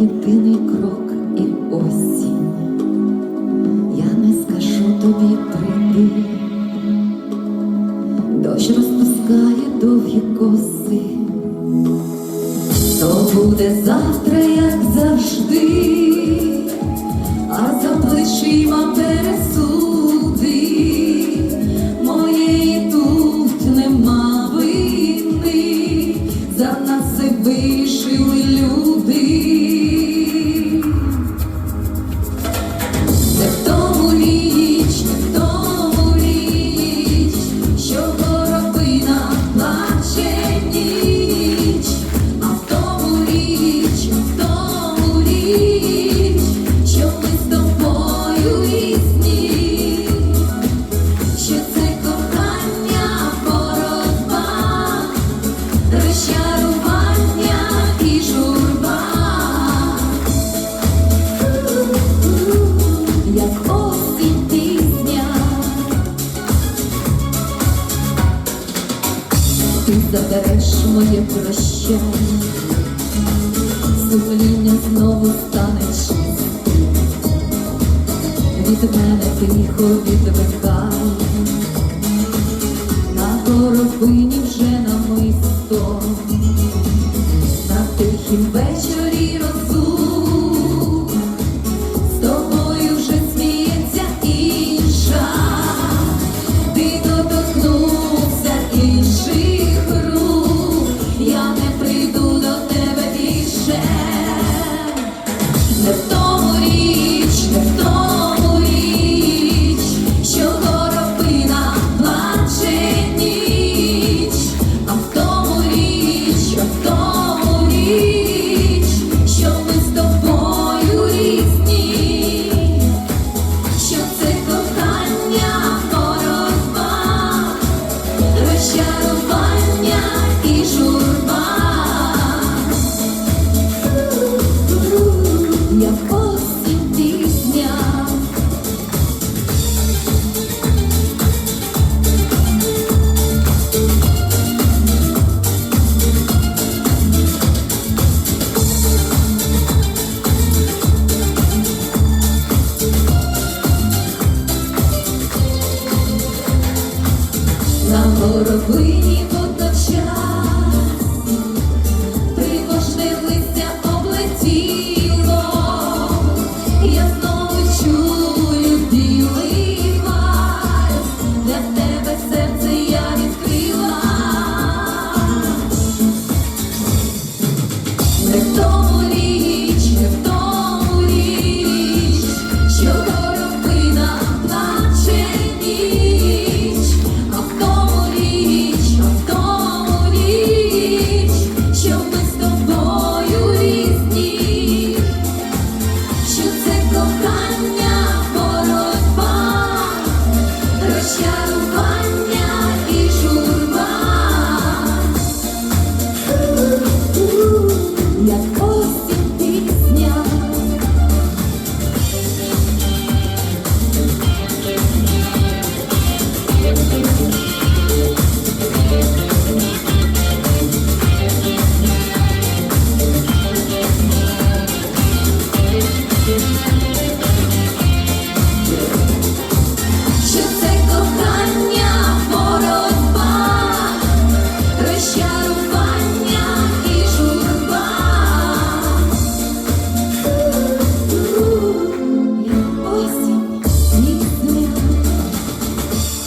єдиний крок і осінь, я не скажу тобі прийди, дощ розпускає довгі коси, то буде завтра. забереш моє прощання, сумління знову стане чистим, від мене тихо відвикай, на горобині вже на намисто, на тихім вечорі розум. just We